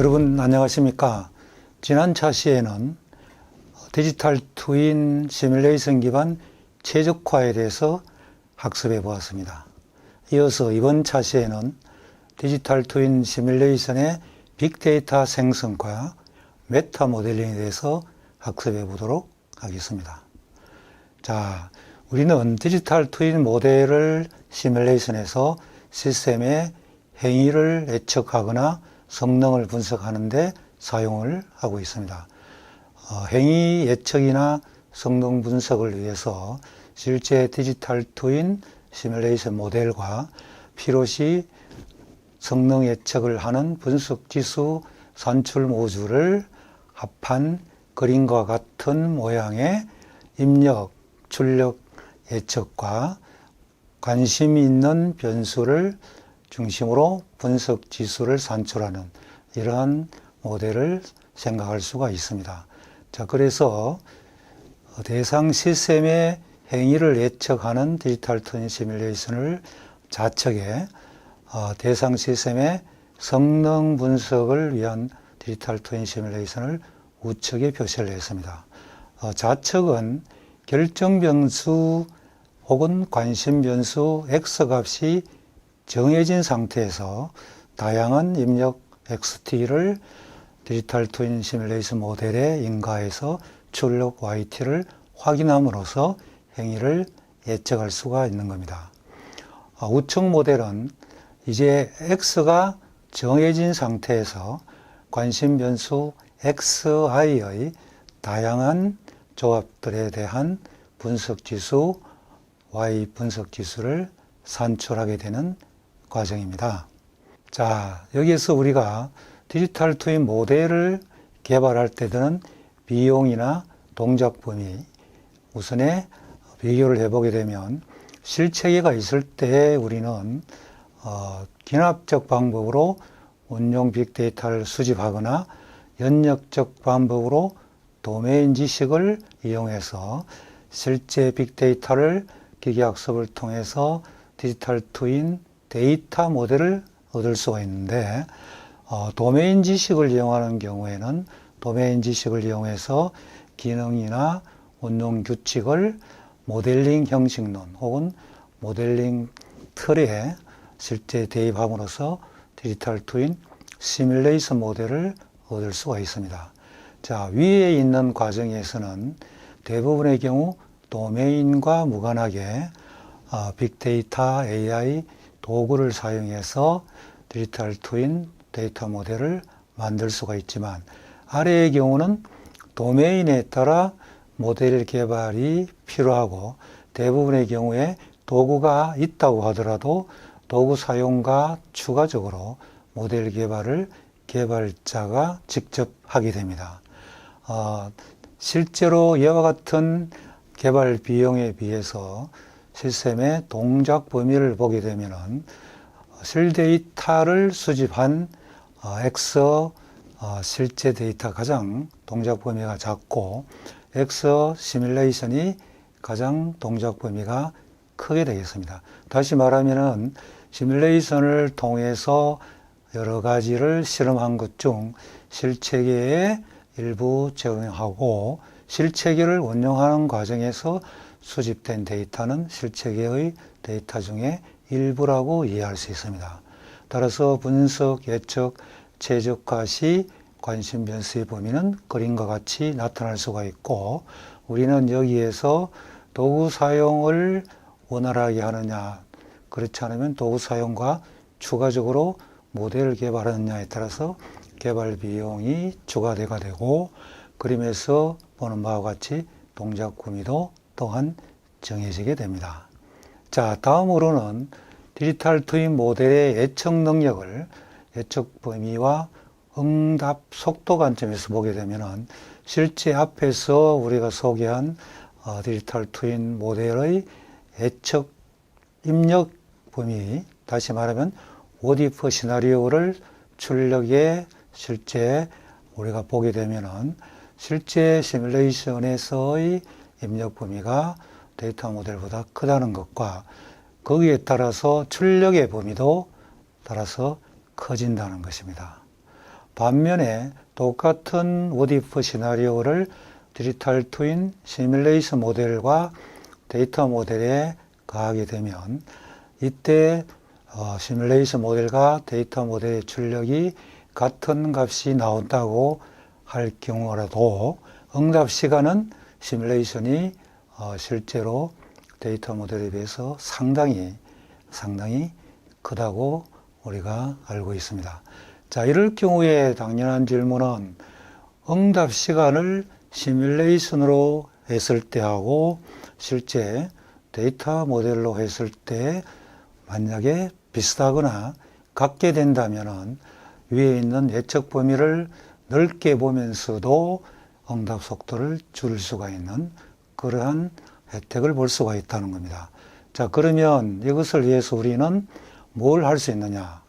여러분 안녕하십니까? 지난 차시에는 디지털 트윈 시뮬레이션 기반 최적화에 대해서 학습해 보았습니다. 이어서 이번 차시에는 디지털 트윈 시뮬레이션의 빅데이터 생성과 메타 모델링에 대해서 학습해 보도록 하겠습니다. 자, 우리는 디지털 트윈 모델을 시뮬레이션에서 시스템의 행위를 예측하거나 성능을 분석하는데 사용을 하고 있습니다. 어, 행위 예측이나 성능 분석을 위해서 실제 디지털 트윈 시뮬레이션 모델과 필요시 성능 예측을 하는 분석 지수 산출 모듈을 합한 그림과 같은 모양의 입력, 출력 예측과 관심 있는 변수를 중심으로 분석 지수를 산출하는 이러한 모델을 생각할 수가 있습니다. 자, 그래서 대상 시스템의 행위를 예측하는 디지털 트윈 시뮬레이션을 좌측에 어, 대상 시스템의 성능 분석을 위한 디지털 트윈 시뮬레이션을 우측에 표시를 했습니다. 어, 좌측은 결정 변수 혹은 관심 변수 x 값이 정해진 상태에서 다양한 입력 XT를 디지털 트윈 시뮬레이션 모델에 인가해서 출력 YT를 확인함으로써 행위를 예측할 수가 있는 겁니다. 아, 우측 모델은 이제 X가 정해진 상태에서 관심 변수 XI의 다양한 조합들에 대한 분석 지수 Y 분석 지수를 산출하게 되는 과정입니다. 자, 여기에서 우리가 디지털 트윈 모델을 개발할 때 드는 비용이나 동작 범위 우선에 비교를 해보게 되면 실체계가 있을 때 우리는 어, 기납적 방법으로 운용 빅데이터를 수집하거나 연역적 방법으로 도메인 지식을 이용해서 실제 빅데이터를 기계학습을 통해서 디지털 트윈 데이터 모델을 얻을 수가 있는데 어, 도메인 지식을 이용하는 경우에는 도메인 지식을 이용해서 기능이나 운용 규칙을 모델링 형식론 혹은 모델링 틀에 실제 대입함으로써 디지털 트윈 시뮬레이션 모델을 얻을 수가 있습니다. 자, 위에 있는 과정에서는 대부분의 경우 도메인과 무관하게 어, 빅데이터, AI, 도구를 사용해서 디지털 트윈 데이터 모델을 만들 수가 있지만 아래의 경우는 도메인에 따라 모델 개발이 필요하고 대부분의 경우에 도구가 있다고 하더라도 도구 사용과 추가적으로 모델 개발을 개발자가 직접 하게 됩니다. 어, 실제로 이와 같은 개발 비용에 비해서 시스템의 동작 범위를 보게 되면은 실 데이터를 수집한 어, 엑서 어, 실제 데이터 가장 동작 범위가 작고 엑서 시뮬레이션이 가장 동작 범위가 크게 되겠습니다. 다시 말하면은 시뮬레이션을 통해서 여러 가지를 실험한 것 중 실체계에 일부 적용하고 실체계를 운영하는 과정에서 수집된 데이터는 실체계의 데이터 중에 일부라고 이해할 수 있습니다. 따라서 분석, 예측, 최적화 시 관심 변수의 범위는 그림과 같이 나타날 수가 있고 우리는 여기에서 도구 사용을 원활하게 하느냐 그렇지 않으면 도구 사용과 추가적으로 모델을 개발하느냐에 따라서 개발 비용이 추가되가 되고 그림에서 보는 바와 같이 동작 구미도 또한 정해지게 됩니다. 자, 다음으로는 디지털 트윈 모델의 예측 능력을 예측 범위와 응답 속도 관점에서 보게 되면은 실제 앞에서 우리가 소개한 어, 디지털 트윈 모델의 예측 입력 범위, 다시 말하면 오디프 시나리오를 출력에 실제 우리가 보게 되면은 실제 시뮬레이션에서의 입력 범위가 데이터 모델보다 크다는 것과 거기에 따라서 출력의 범위도 따라서 커진다는 것입니다. 반면에 똑같은 워디프 시나리오를 디지털 트윈 시뮬레이션 모델과 데이터 모델에 가하게 되면 이때 어, 시뮬레이션 모델과 데이터 모델의 출력이 같은 값이 나온다고 할 경우라도 응답 시간은 시뮬레이션이 어, 실제로 데이터 모델에 비해서 상당히 상당히 크다고 우리가 알고 있습니다. 자, 이럴 경우에 당연한 질문은 응답 시간을 시뮬레이션으로 했을 때하고 실제 데이터 모델로 했을 때 만약에 비슷하거나 같게 된다면은 위에 있는 예측 범위를 넓게 보면서도 응답 속도를 줄일 수가 있는 그러한 혜택을 볼 수가 있다는 겁니다. 자, 그러면 이것을 위해서 우리는 뭘 할 수 있느냐?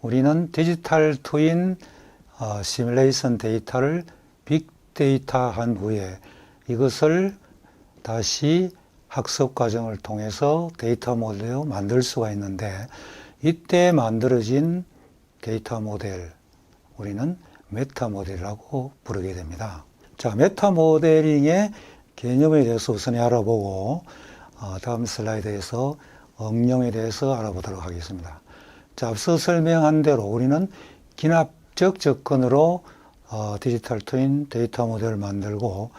우리는 디지털 트윈 어, 시뮬레이션 데이터를 빅데이터 한 후에 이것을 다시 학습 과정을 통해서 데이터 모델로 만들 수가 있는데 이때 만들어진 데이터 모델 우리는 메타 모델이라고 부르게 됩니다. 자, 메타 모델링의 개념에 대해서 우선 알아보고 어, 다음 슬라이드에서 응용에 대해서 알아보도록 하겠습니다. 자, 앞서 설명한 대로 우리는 기납적 접근으로 어, 디지털 트윈 데이터 모델을 만들고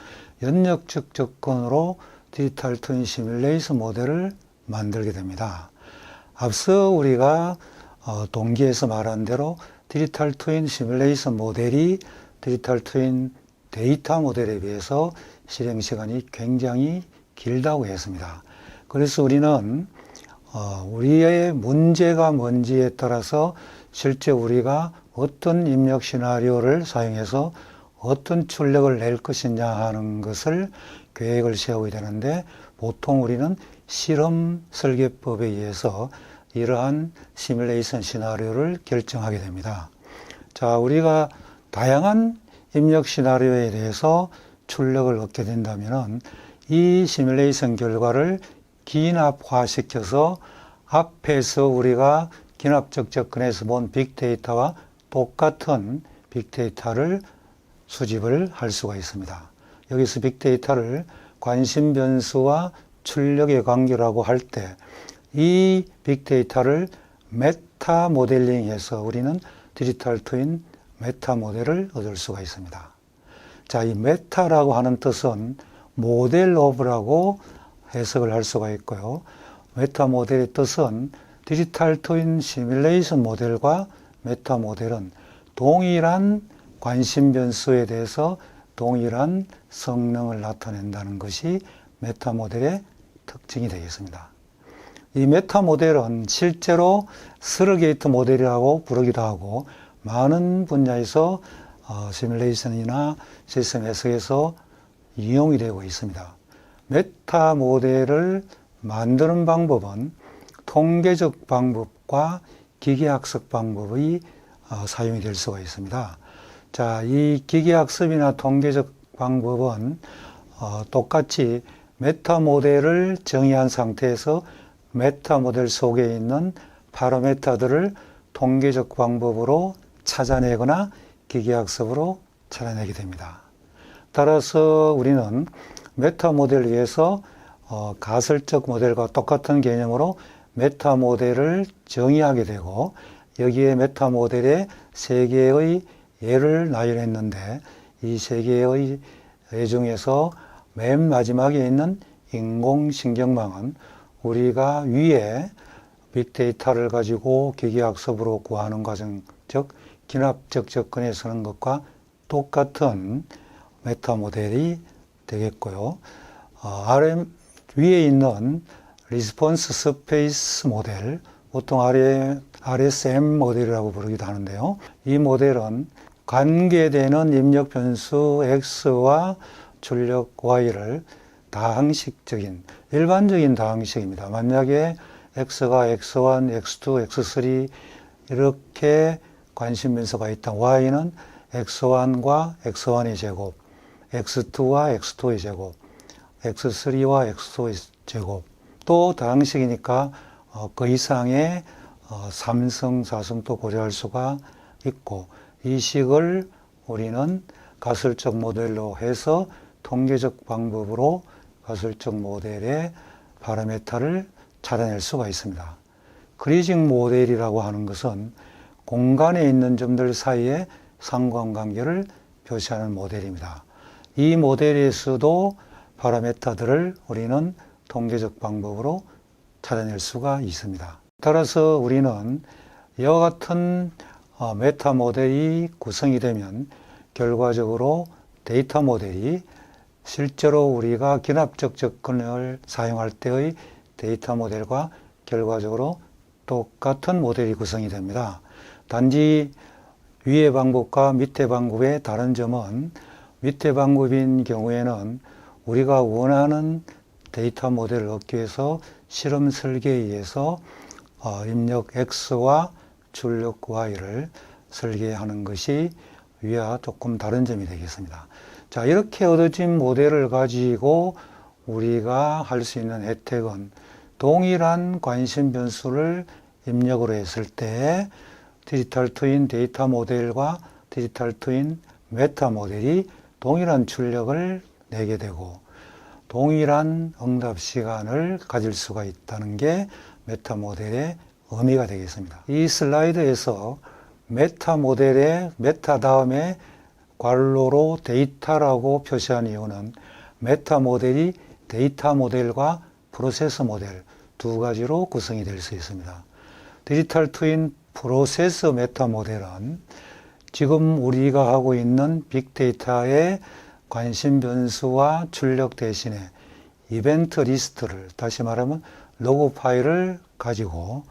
연역적 접근으로 디지털 트윈 시뮬레이션 모델을 만들게 됩니다. 앞서 우리가 어, 동기에서 말한 대로 디지털 트윈 시뮬레이션 모델이 디지털 트윈 데이터 모델에 비해서 실행 시간이 굉장히 길다고 했습니다. 그래서 우리는 어, 우리의 문제가 뭔지에 따라서 실제 우리가 어떤 입력 시나리오를 사용해서 어떤 출력을 낼 것이냐 하는 것을 계획을 세우게 되는데 보통 우리는 실험 설계법에 의해서 이러한 시뮬레이션 시나리오를 결정하게 됩니다. 자, 우리가 다양한 입력 시나리오에 대해서 출력을 얻게 된다면 이 시뮬레이션 결과를 기납화시켜서 앞에서 우리가 기납적 접근에서 본 빅데이터와 똑같은 빅데이터를 수집을 할 수가 있습니다. 여기서 빅데이터를 관심 변수와 출력의 관계라고 할 때 이 빅데이터를 메타 모델링해서 우리는 디지털 트윈 메타 모델을 얻을 수가 있습니다. 자, 이 메타라고 하는 뜻은 모델 오브라고 해석을 할 수가 있고요. 메타 모델의 뜻은 디지털 트윈 시뮬레이션 모델과 메타 모델은 동일한 관심 변수에 대해서 동일한 성능을 나타낸다는 것이 메타 모델의 특징이 되겠습니다. 이 메타 모델은 실제로 서러게이트 모델이라고 부르기도 하고 많은 분야에서 어, 시뮬레이션이나 시스템 해석에서 이용이 되고 있습니다. 메타 모델을 만드는 방법은 통계적 방법과 기계학습 방법이 어, 사용이 될 수가 있습니다. 자, 이 기계학습이나 통계적 방법은 어, 똑같이 메타 모델을 정의한 상태에서 메타 모델 속에 있는 파라메타들을 통계적 방법으로 찾아내거나 기계학습으로 찾아내게 됩니다. 따라서 우리는 메타 모델을 위해서 어, 가설적 모델과 똑같은 개념으로 메타 모델을 정의하게 되고 여기에 메타 모델에 세 개의 예를 나열했는데 이 세 개의 예 중에서 맨 마지막에 있는 인공신경망은 우리가 위에 빅데이터를 가지고 기계학습으로 구하는 과정, 즉 기납적 접근에 서는 것과 똑같은 메타 모델이 되겠고요. 어, RM 위에 있는 리스폰스 스페이스 모델, 보통 RSM 모델이라고 부르기도 하는데요. 이 모델은 관계되는 입력 변수 X와 출력 Y를 다항식적인 일반적인 다항식입니다. 만약에 x가 x1, x2, x3 이렇게 관심 변수가 있다. y는 x1과 x1의 제곱, x2와 x2의 제곱, x3와 x2의 제곱. 또 다항식이니까 어, 그 이상의 어, 삼성, 사성도 고려할 수가 있고 이 식을 우리는 가설적 모델로 해서 통계적 방법으로 가설적 모델의 파라메타를 찾아낼 수가 있습니다. 크리징 모델이라고 하는 것은 공간에 있는 점들 사이의 상관관계를 표시하는 모델입니다. 이 모델에서도 파라메타들을 우리는 통계적 방법으로 찾아낼 수가 있습니다. 따라서 우리는 이와 같은 어, 메타 모델이 구성이 되면 결과적으로 데이터 모델이 실제로 우리가 기납적 접근을 사용할 때의 데이터 모델과 결과적으로 똑같은 모델이 구성이 됩니다. 단지 위의 방법과 밑의 방법의 다른 점은 밑의 방법인 경우에는 우리가 원하는 데이터 모델을 얻기 위해서 실험 설계에 의해서 어, 입력 X와 출력 Y를 설계하는 것이 위와 조금 다른 점이 되겠습니다. 자, 이렇게 얻어진 모델을 가지고 우리가 할 수 있는 혜택은 동일한 관심 변수를 입력으로 했을 때 디지털 트윈 데이터 모델과 디지털 트윈 메타 모델이 동일한 출력을 내게 되고 동일한 응답 시간을 가질 수가 있다는 게 메타 모델의 의미가 되겠습니다. 이 슬라이드에서 메타 모델의 메타 다음에 괄호로 데이터라고 표시한 이유는 메타 모델이 데이터 모델과 프로세서 모델 두 가지로 구성이 될 수 있습니다. 디지털 트윈 프로세서 메타 모델은 지금 우리가 하고 있는 빅데이터의 관심 변수와 출력 대신에 이벤트 리스트를 다시 말하면 로그 파일을 가지고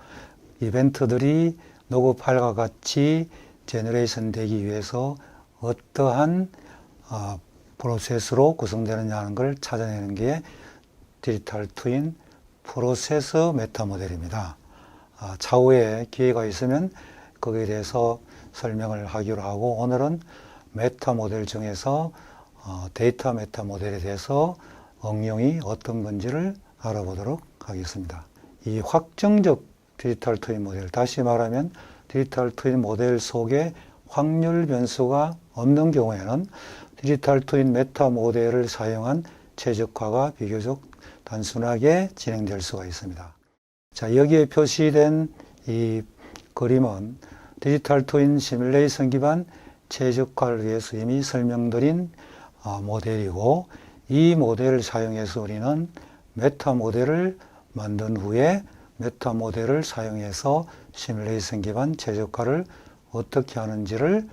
이벤트들이 로그 파일과 같이 제너레이션 되기 위해서 어떠한 어, 프로세스로 구성되느냐 하는 걸 찾아내는 게 디지털 트윈 프로세서 메타 모델입니다. 아, 차후에 기회가 있으면 거기에 대해서 설명을 하기로 하고 오늘은 메타 모델 중에서 어, 데이터 메타 모델에 대해서 응용이 어떤 건지를 알아보도록 하겠습니다. 이 확정적 디지털 트윈 모델, 다시 말하면 디지털 트윈 모델 속에 확률 변수가 없는 경우에는 디지털 트윈 메타 모델을 사용한 최적화가 비교적 단순하게 진행될 수가 있습니다. 자, 여기에 표시된 이 그림은 디지털 트윈 시뮬레이션 기반 최적화를 위해서 이미 설명드린 어, 모델이고 이 모델을 사용해서 우리는 메타 모델을 만든 후에 메타 모델을 사용해서 시뮬레이션 기반 최적화를 어떻게 하는지를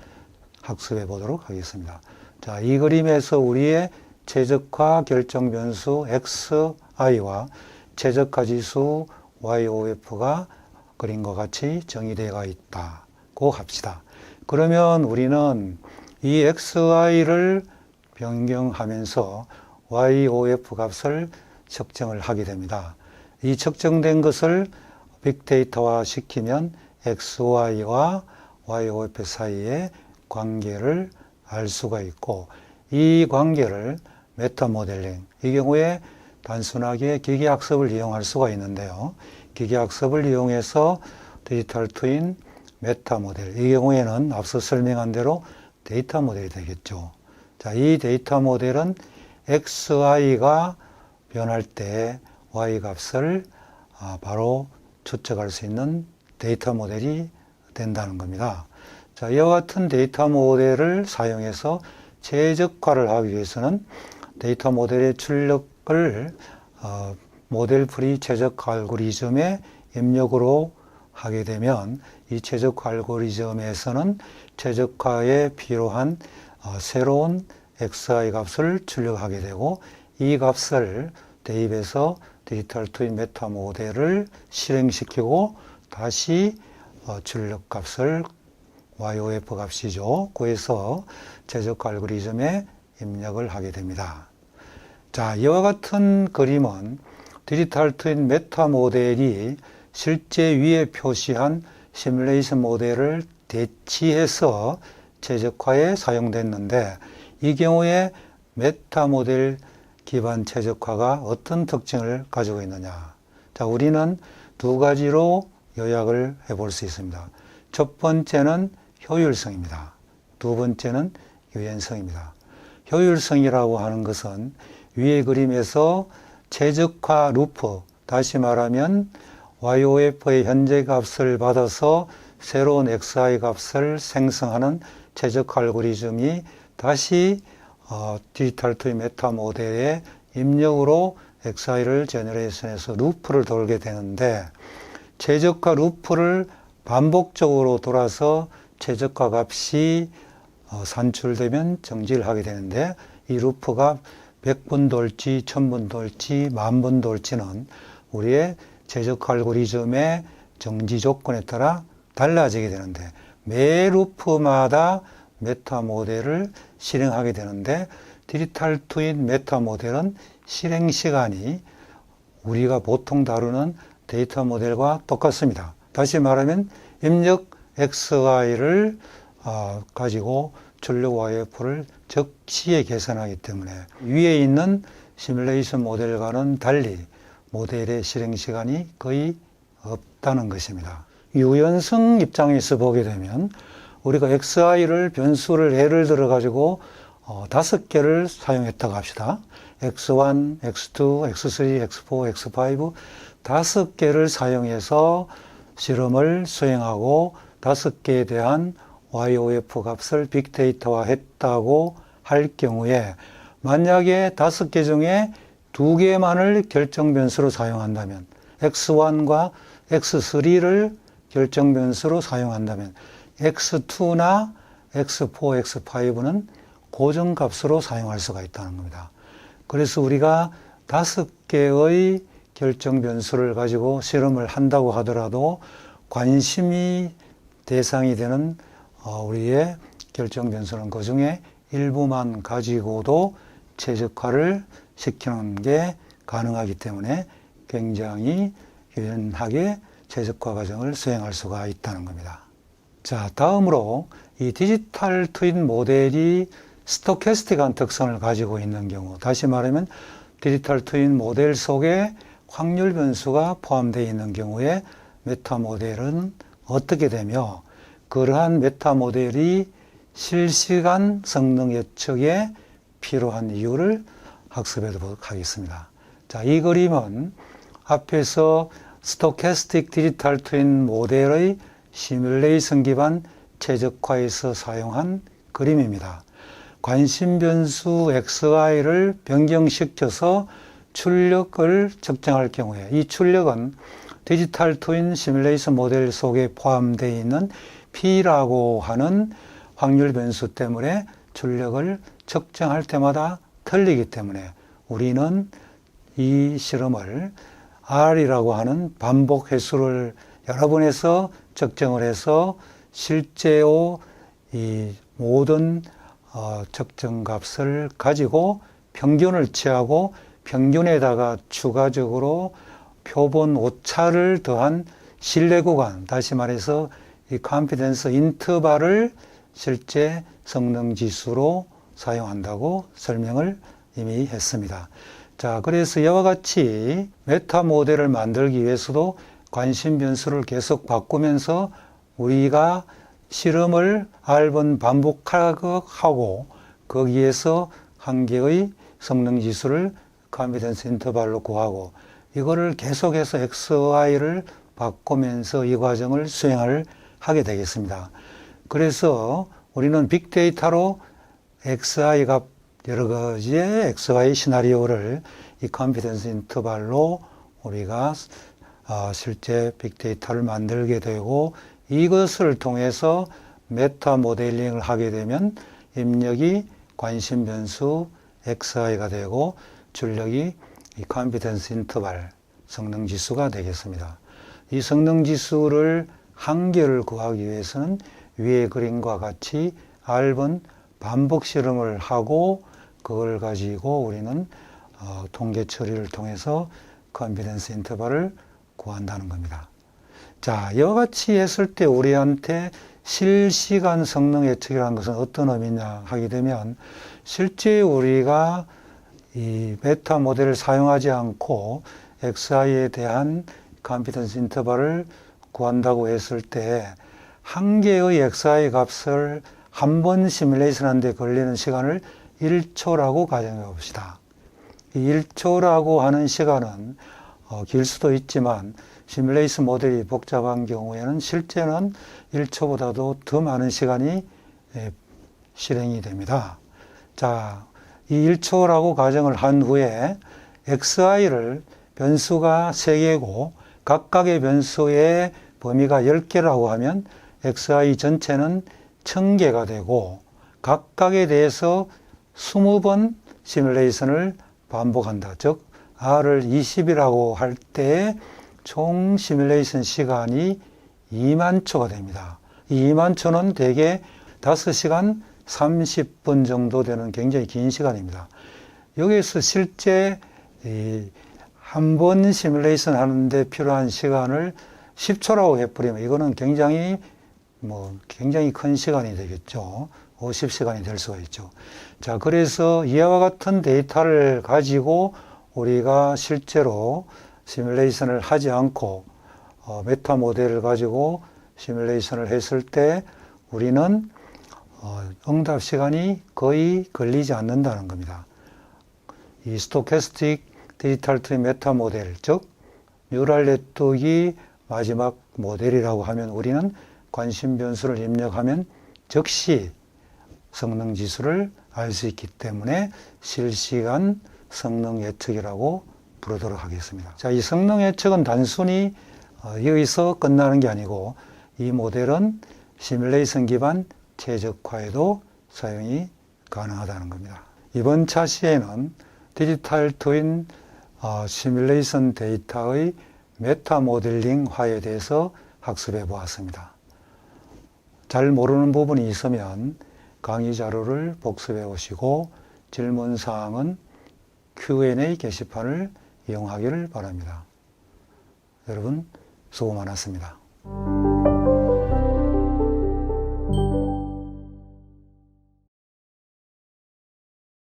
학습해 보도록 하겠습니다. 자, 이 그림에서 우리의 최적화 결정 변수 xi와 최적화 지수 YOF가 그림과 같이 정의되어 있다고 합시다. 그러면 우리는 이 XI를 변경하면서 YOF 값을 측정을 하게 됩니다. 이 측정된 것을 빅데이터화 시키면 XY와 YOF 사이의 관계를 알 수가 있고 이 관계를 메타 모델링 이 경우에 단순하게 기계학습을 이용할 수가 있는데요. 기계학습을 이용해서 디지털 트윈 메타 모델 이 경우에는 앞서 설명한 대로 데이터 모델이 되겠죠. 자, 이 데이터 모델은 XI가 변할 때 Y 값을 아, 바로 추측할 수 있는 데이터 모델이 된다는 겁니다. 자, 이와 같은 데이터 모델을 사용해서 최적화를 하기 위해서는 데이터 모델의 출력 을 어, 모델 프리 최적화 알고리즘의 입력으로 하게 되면 이 최적화 알고리즘에서는 최적화에 필요한 어, 새로운 xi 값을 출력하게 되고 이 값을 대입해서 디지털 트윈 메타 모델을 실행시키고 다시 어, 출력 값을 YOF 값이죠. 구해서 최적화 알고리즘에 입력을 하게 됩니다. 자, 이와 같은 그림은 디지털 트윈 메타 모델이 실제 위에 표시한 시뮬레이션 모델을 대치해서 최적화에 사용됐는데 이 경우에 메타 모델 기반 최적화가 어떤 특징을 가지고 있느냐. 자, 우리는 두 가지로 요약을 해볼 수 있습니다. 첫 번째는 효율성입니다. 두 번째는 유연성입니다. 효율성이라고 하는 것은 위의 그림에서 최적화 루프, 다시 말하면 YOF의 현재 값을 받아서 새로운 XI 값을 생성하는 최적화 알고리즘이 다시 어, 디지털 투입 메타 모델의 입력으로 XI를 제너레이션해서 루프를 돌게 되는데 최적화 루프를 반복적으로 돌아서 최적화 값이 어, 산출되면 정지를 하게 되는데 이 루프가 100번 돌지, 1000번 돌지, 만번 돌지는 우리의 최적화 알고리즘의 정지 조건에 따라 달라지게 되는데 매 루프마다 메타 모델을 실행하게 되는데 디지털 트윈 메타 모델은 실행 시간이 우리가 보통 다루는 데이터 모델과 똑같습니다. 다시 말하면 입력 XY를 어, 가지고 출력 YF를 적시에 계산하기 때문에 위에 있는 시뮬레이션 모델과는 달리 모델의 실행 시간이 거의 없다는 것입니다. 유연성 입장에서 보게 되면 우리가 XI를 변수를 예를 들어 가지고 어, 다섯 개를 사용했다고 합시다. X1, X2, X3, X4, X5 다섯 개를 사용해서 실험을 수행하고 다섯 개에 대한 YOF 값을 빅데이터화 했다고 할 경우에 만약에 다섯 개 중에 두 개만을 결정 변수로 사용한다면 X1과 X3를 결정 변수로 사용한다면 X2나 X4, X5는 고정 값으로 사용할 수가 있다는 겁니다. 그래서 우리가 다섯 개의 결정 변수를 가지고 실험을 한다고 하더라도 관심이 대상이 되는 어, 우리의 결정 변수는 그 중에 일부만 가지고도 최적화를 시키는 게 가능하기 때문에 굉장히 유연하게 최적화 과정을 수행할 수가 있다는 겁니다. 자, 다음으로 이 디지털 트윈 모델이 스토캐스틱한 특성을 가지고 있는 경우, 다시 말하면 디지털 트윈 모델 속에 확률 변수가 포함되어 있는 경우에 메타 모델은 어떻게 되며 그러한 메타 모델이 실시간 성능 예측에 필요한 이유를 학습해 보도록 하겠습니다. 자, 이 그림은 앞에서 스토캐스틱 디지털 트윈 모델의 시뮬레이션 기반 최적화에서 사용한 그림입니다. 관심 변수 xy를 변경시켜서 출력을 측정할 경우에 이 출력은 디지털 트윈 시뮬레이션 모델 속에 포함되어 있는 P라고 하는 확률 변수 때문에 출력을 측정할 때마다 틀리기 때문에 우리는 이 실험을 R이라고 하는 반복 횟수를 여러 번 해서 측정을 해서 실제로 이 모든 어, 측정 값을 가지고 평균을 취하고 평균에다가 추가적으로 표본 오차를 더한 신뢰 구간, 다시 말해서 이 confidence 인터벌을 실제 성능 지수로 사용한다고 설명을 이미 했습니다. 자, 그래서 이와 같이 메타 모델을 만들기 위해서도 관심 변수를 계속 바꾸면서 우리가 실험을 R번 반복하고 거기에서 한 개의 성능 지수를 컨피던스 인터벌로 구하고 이거를 계속해서 XY를 바꾸면서 이 과정을 수행을 하게 되겠습니다. 그래서 우리는 빅데이터로 XI 값 여러 가지의 XY 시나리오를 이 컨피던스 인터벌로 우리가 어, 실제 빅데이터를 만들게 되고 이것을 통해서 메타 모델링을 하게 되면 입력이 관심 변수 XI가 되고 출력이 이 컨피던스 인터벌 성능 지수가 되겠습니다. 이 성능 지수를 한계를 구하기 위해서는 위의 그림과 같이 R번 반복 실험을 하고 그걸 가지고 우리는 어, 통계 처리를 통해서 컨피던스 인터벌을 구한다는 겁니다. 자, 이와 같이 했을 때 우리한테 실시간 성능 예측이라는 것은 어떤 의미냐 하게 되면 실제 우리가 이 베타 모델을 사용하지 않고 XI에 대한 컨피던스 인터벌을 구한다고 했을 때 한 개의 XI 값을 한 번 시뮬레이션 하는데 걸리는 시간을 1초라고 가정해 봅시다. 이 1초라고 하는 시간은 어, 길 수도 있지만 시뮬레이션 모델이 복잡한 경우에는 실제는 1초보다도 더 많은 시간이 예, 실행이 됩니다. 자, 이 1초라고 가정을 한 후에xi를 변수가 3개고 각각의 변수의 범위가 10개라고 하면 xi 전체는 1000개가 되고 각각에 대해서 20번 시뮬레이션을 반복한다. 즉 r을 20이라고 할 때 총 시뮬레이션 시간이 2만 초가 됩니다. 이 2만 초는 대개 5시간 30분 정도 되는 굉장히 긴 시간입니다. 여기에서 실제 한 번 시뮬레이션 하는데 필요한 시간을 10초라고 해버리면 이거는 굉장히 뭐 굉장히 큰 시간이 되겠죠. 50시간이 될 수가 있죠. 자, 그래서 이와 같은 데이터를 가지고 우리가 실제로 시뮬레이션을 하지 않고 어, 메타 모델을 가지고 시뮬레이션을 했을 때 우리는 어, 응답 시간이 거의 걸리지 않는다는 겁니다. 이 스토캐스틱 디지털 트리 메타 모델, 즉 뉴럴 네트워크가 마지막 모델이라고 하면 우리는 관심 변수를 입력하면 즉시 성능 지수를 알 수 있기 때문에 실시간 성능 예측이라고 부르도록 하겠습니다. 자, 이 성능 예측은 단순히 어, 여기서 끝나는 게 아니고 이 모델은 시뮬레이션 기반 최적화에도 사용이 가능하다는 겁니다. 이번 차시에는 디지털 트윈 어, 시뮬레이션 데이터의 메타 모델링화에 대해서 학습해 보았습니다. 잘 모르는 부분이 있으면 강의 자료를 복습해 오시고 질문 사항은 Q&A 게시판을 이용하기를 바랍니다. 여러분 수고 많았습니다.